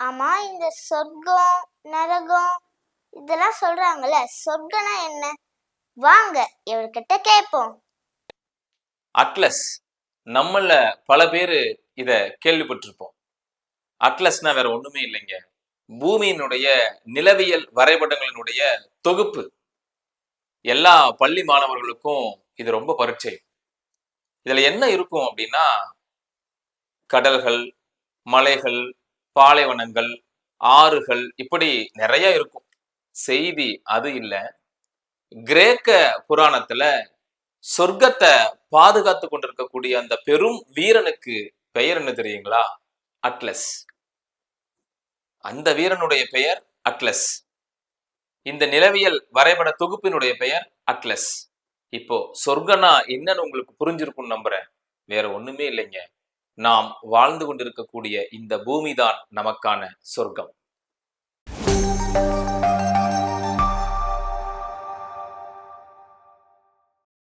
ஆமா இந்த சொர்க்கம் நரகம் இதெல்லாம் சொல்றாங்கல்ல. சொர்க்கம்னா என்ன? வாங்க இவர்கிட்ட கேட்போம். அட்லஸ். நம்மள பல பேர் இத கேள்விப்பட்டிருப்போம். அட்லஸ்னா வேற ஒண்ணுமே இல்லைங்க. பூமியினுடைய நிலவியல் வரைபடங்களினுடைய தொகுப்பு. எல்லா பள்ளி மாணவர்களுக்கும் இது ரொம்ப பரீட்சை. இதுல என்ன இருக்கும் அப்படின்னா கடல்கள் மலைகள் பாலைவனங்கள் ஆறுகள் இப்படி நிறைய இருக்கும். செய்தி அது இல்ல. கிரேக்க புராணத்துல சொர்க்கத்தை பாதுகாத்து கொண்டிருக்கக்கூடிய அந்த பெரும் வீரனுக்கு பெயர் என்ன தெரியுங்களா? அட்லஸ். அந்த வீரனுடைய பெயர் அட்லஸ். இந்த நிலவியல் வரைபட தொகுப்பினுடைய பெயர் அட்லஸ். இப்போ சொர்க்கனா என்னன்னு உங்களுக்கு புரிஞ்சிருக்கும்னு நம்புறேன். வேற ஒண்ணுமே இல்லைங்க. நாம் வாழ்ந்து கொண்டிருக்கக்கூடிய இந்த பூமிதான் நமக்கான சொர்க்கம்.